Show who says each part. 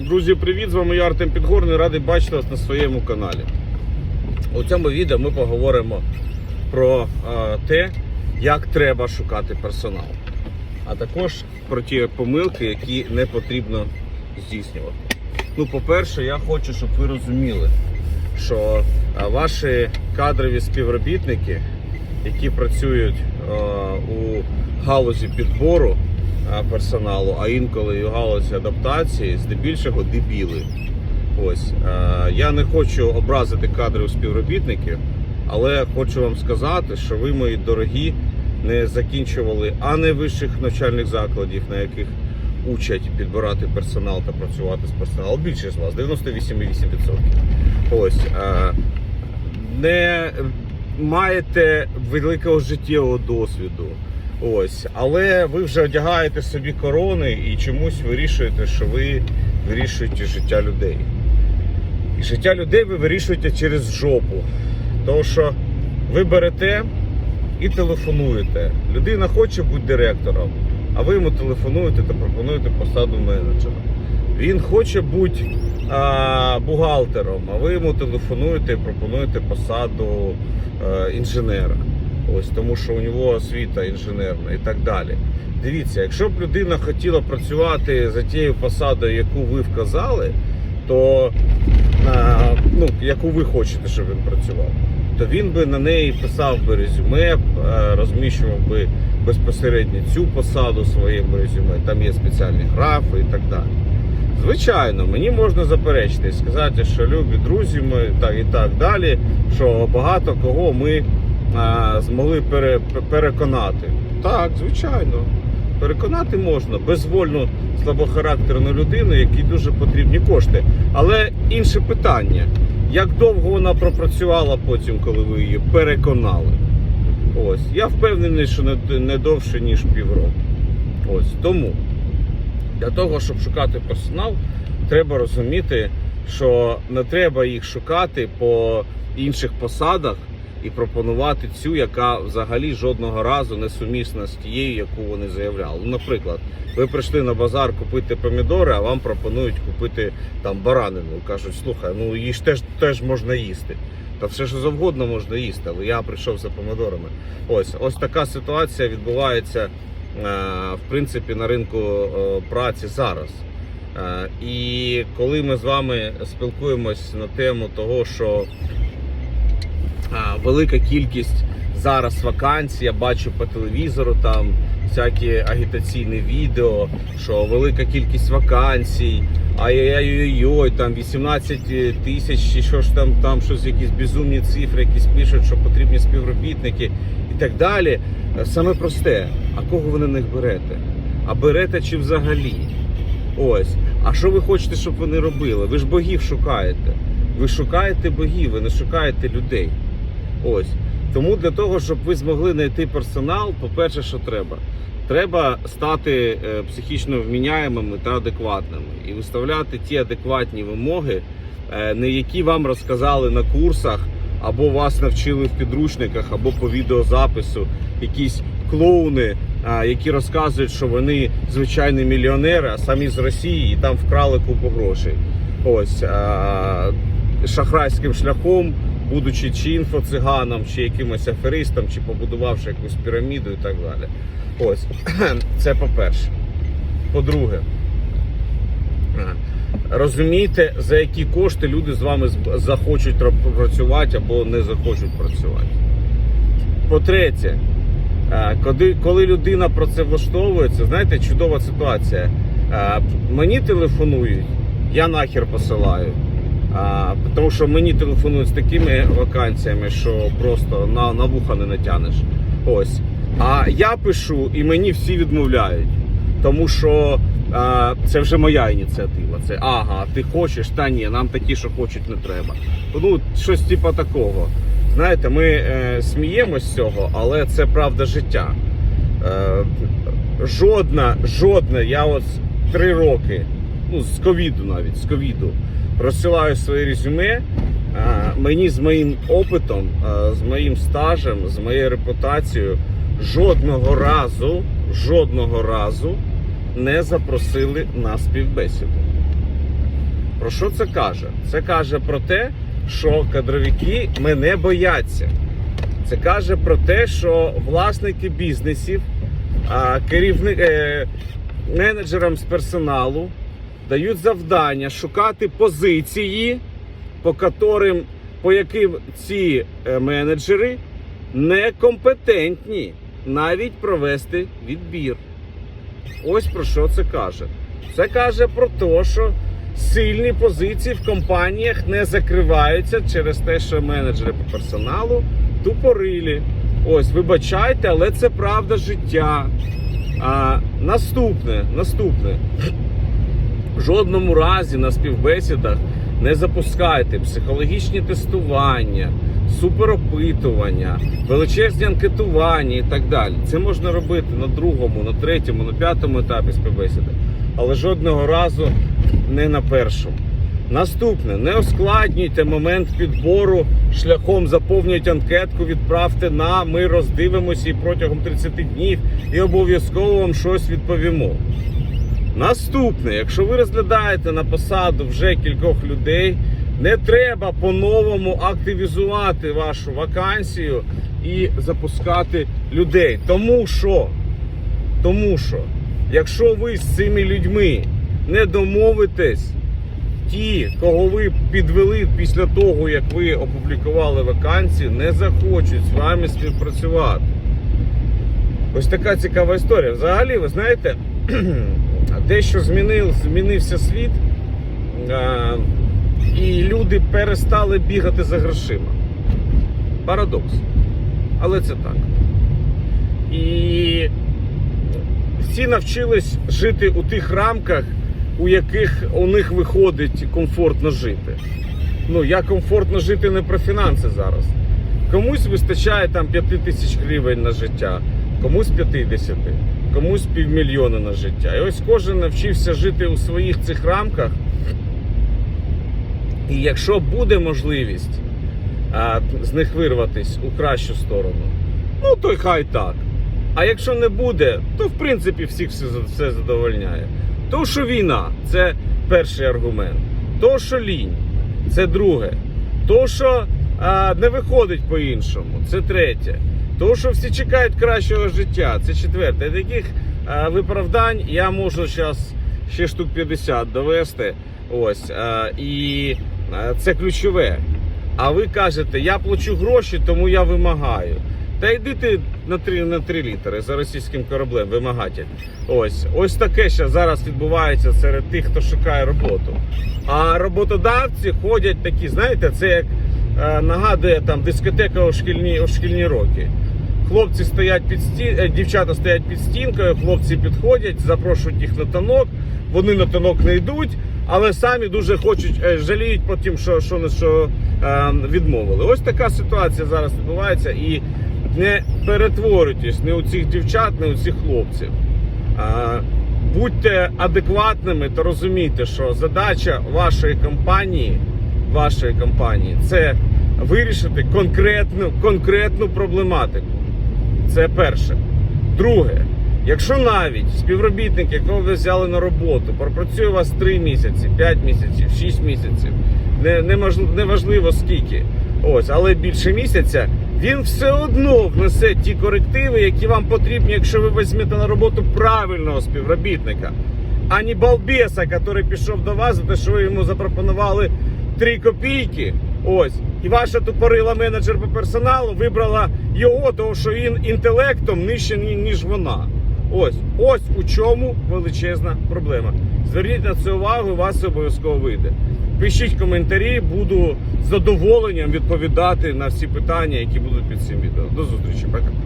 Speaker 1: Друзі, привіт! З вами я Артем Підгорний, радий бачити вас на своєму каналі. У цьому відео ми поговоримо про те, як треба шукати персонал, а також про ті помилки, які не потрібно здійснювати. Ну, по-перше, я хочу, щоб ви розуміли, що ваші кадрові співробітники, які працюють у галузі підбору персоналу, а інколи і у галузі адаптації, здебільшого дебіли. Ось е, я не хочу образити кадрових співробітників, але хочу вам сказати, що ви, мої дорогі, не закінчували а не вищих навчальних закладів, на яких учать підбирати персонал та працювати з персоналом. Більшість з вас 98,8%. Ось е, не маєте великого життєвого досвіду. Ось, але ви вже одягаєте собі корони і чомусь вирішуєте, що ви вирішуєте життя людей. І життя людей ви вирішуєте через жопу. Тому що ви берете і телефонуєте. Людина хоче бути директором, а ви йому телефонуєте та пропонуєте посаду менеджера. Він хоче бути а, бухгалтером, а ви йому телефонуєте і пропонуєте посаду е, інженера. Ось тому, що у нього освіта інженерна і так далі. Дивіться, якщо б людина хотіла працювати за тією посадою, яку ви вказали, то ну, яку ви хочете, щоб він працював, то він би на неї писав би резюме, е, розміщував би безпосередньо цю посаду своєму резюме. Там є спеціальні графи і так далі. Звичайно, мені можна заперечити і сказати, що любі друзі ми так і так далі, що багато кого ми змогли пере, переконати. Так, звичайно, переконати можна безвольну слабохарактерну людину, якій дуже потрібні кошти. Але інше питання: як довго вона пропрацювала потім, коли ви її переконали? Ось я впевнений, що не, не довше ніж півроку. Ось тому для того, щоб шукати персонал, треба розуміти, що не треба їх шукати по інших посадах і пропонувати цю, яка взагалі жодного разу не сумісна з тією, яку вони заявляли. Наприклад, ви прийшли на базар купити помідори, а вам пропонують купити там баранину. Кажуть, слухай, ну її ж теж, теж можна їсти. Та все що завгодно можна їсти, але я прийшов за помідорами. Ось ось така ситуація відбувається е, в принципі на ринку е, праці зараз. Е, І коли ми з вами спілкуємось на тему того, що велика кількість зараз вакансій, я бачу по телевізору там всякі агітаційні відео, що велика кількість вакансій, ай-яй-яй-яй, там 18 тисяч, чи що ж там, там щось, якісь безумні цифри, якісь пишуть, що потрібні співробітники і так далі. Саме просте, а кого ви на них берете? А берете чи взагалі? Ось. А що ви хочете, щоб вони робили? Ви ж богів шукаєте. Ви шукаєте богів, ви не шукаєте людей. Ось. Тому для того, щоб ви змогли знайти персонал, по-перше, що треба? Треба стати е, психічно вміняємими та адекватними і виставляти ті адекватні вимоги, е, не які вам розказали на курсах, або вас навчили в підручниках, або по відеозапису, якісь клоуни, які розказують, що вони звичайні мільйонери, а самі з Росії і там вкрали купу грошей. Ось шахрайським шляхом, будучи чи інфоциганом, чи якимось аферистом, чи побудувавши якусь піраміду і так далі. Ось це по-перше. По-друге, розумійте, за які кошти люди з вами захочуть працювати або не захочуть працювати. По-третє, е, коли, людина про це влаштовується, знаєте, чудова ситуація. Е, Мені телефонують, я нахер посилаю. А, тому що мені телефонують з такими вакансіями, що просто на, на вуха не натянеш. Ось. А я пишу і мені всі відмовляють. Тому що а, це вже моя ініціатива. Це ага, ти хочеш, та ні, нам такі, що хочуть, не треба. Ну, щось типу такого. Знаєте, ми е, сміємось з цього, але це правда життя. Е, жодна, жодна, я от три роки, ну з ковіду навіть, з ковіду, розсилаю свої резюме. Мені з моїм опитом, з моїм стажем, з моєю репутацією жодного разу, жодного разу не запросили на співбесіду. Про що це каже? Це каже про те, що кадровики мене бояться. Це каже про те, що власники бізнесів, керівник, е, менеджерам з персоналу дають завдання шукати позиції, по которим, по яким ці е, менеджери некомпетентні навіть провести відбір. Ось про що це каже. Це каже про те, що сильні позиції в компаніях не закриваються через те, що менеджери по персоналу тупорилі. Ось, вибачайте, але це правда життя. А, наступне, наступне. Жодному разі на співбесідах не запускайте психологічні тестування, суперопитування, величезні анкетування і так далі. Це можна робити на другому, на третьому, на п'ятому етапі співбесіди, але жодного разу не на першому. Наступне, не ускладнюйте момент підбору шляхом заповнюйте анкетку, відправте на ми роздивимося і протягом 30 днів і обов'язково вам щось відповімо. Наступне, якщо ви розглядаєте на посаду вже кількох людей, не треба по-новому активізувати вашу вакансію і запускати людей. Тому що, тому що, якщо ви з цими людьми не домовитесь, ті, кого ви підвели після того, як ви опублікували вакансію, не захочуть з вами співпрацювати. Ось така цікава історія. Взагалі, ви знаєте, дещо змінив, змінився світ, і люди перестали бігати за грошима. Парадокс. Але це так. І всі навчились жити у тих рамках, у яких у них виходить комфортно жити. Ну, я комфортно жити не про фінанси зараз. Комусь вистачає там 5 тисяч гривень на життя, комусь 50, комусь півмільйона на життя. І ось кожен навчився жити у своїх цих рамках. І якщо буде можливість а, з них вирватися у кращу сторону, ну то й хай так. А якщо не буде, то в принципі всіх все, все задовольняє. То, що війна, це перший аргумент. То, що лінь, це друге. То, що а, не виходить по-іншому, це третє. То, що всі чекають кращого життя, це четверте. Таких а, виправдань я можу зараз ще штук 50 довести. Ось. А, і а, це ключове. А ви кажете, я плачу гроші, тому я вимагаю. Та йди ти на 3, на 3 літери за російським кораблем, вимагатель. Ось ось таке ще зараз відбувається серед тих, хто шукає роботу. А роботодавці ходять такі, знаєте, це як е, нагадує там дискотека у шкільні, у шкільні роки. Хлопці стоять під стін, дівчата стоять під стінкою, хлопці підходять, запрошують їх на танок. Вони на танок не йдуть, але самі дуже хочуть, е, жаліють потім, що, що, не- що е, відмовили. Ось така ситуація зараз відбувається. І не перетворюйтесь не у цих дівчат, не у цих хлопців. А, будьте адекватними та розумійте, що задача вашої компанії, вашої компанії це вирішити конкретну, конкретну проблематику. Це перше. Друге, якщо навіть співробітник, якого ви взяли на роботу, пропрацює у вас 3 місяці, 5 місяців, 6 місяців, не, неможливо, неважливо скільки, ось, але більше місяця, він все одно внесе ті корективи, які вам потрібні, якщо ви візьмете на роботу правильного співробітника, а не балбеса, який пішов до вас, за те, що ви йому запропонували 3 копійки. Ось, і ваша тупорила менеджер по персоналу вибрала його, тому що він інтелектом нижче, ніж вона. Ось, ось у чому величезна проблема. Зверніть на це увагу, у вас обов'язково вийде. Пишіть коментарі, буду з задоволенням відповідати на всі питання, які будуть під цим відео. До зустрічі, пока.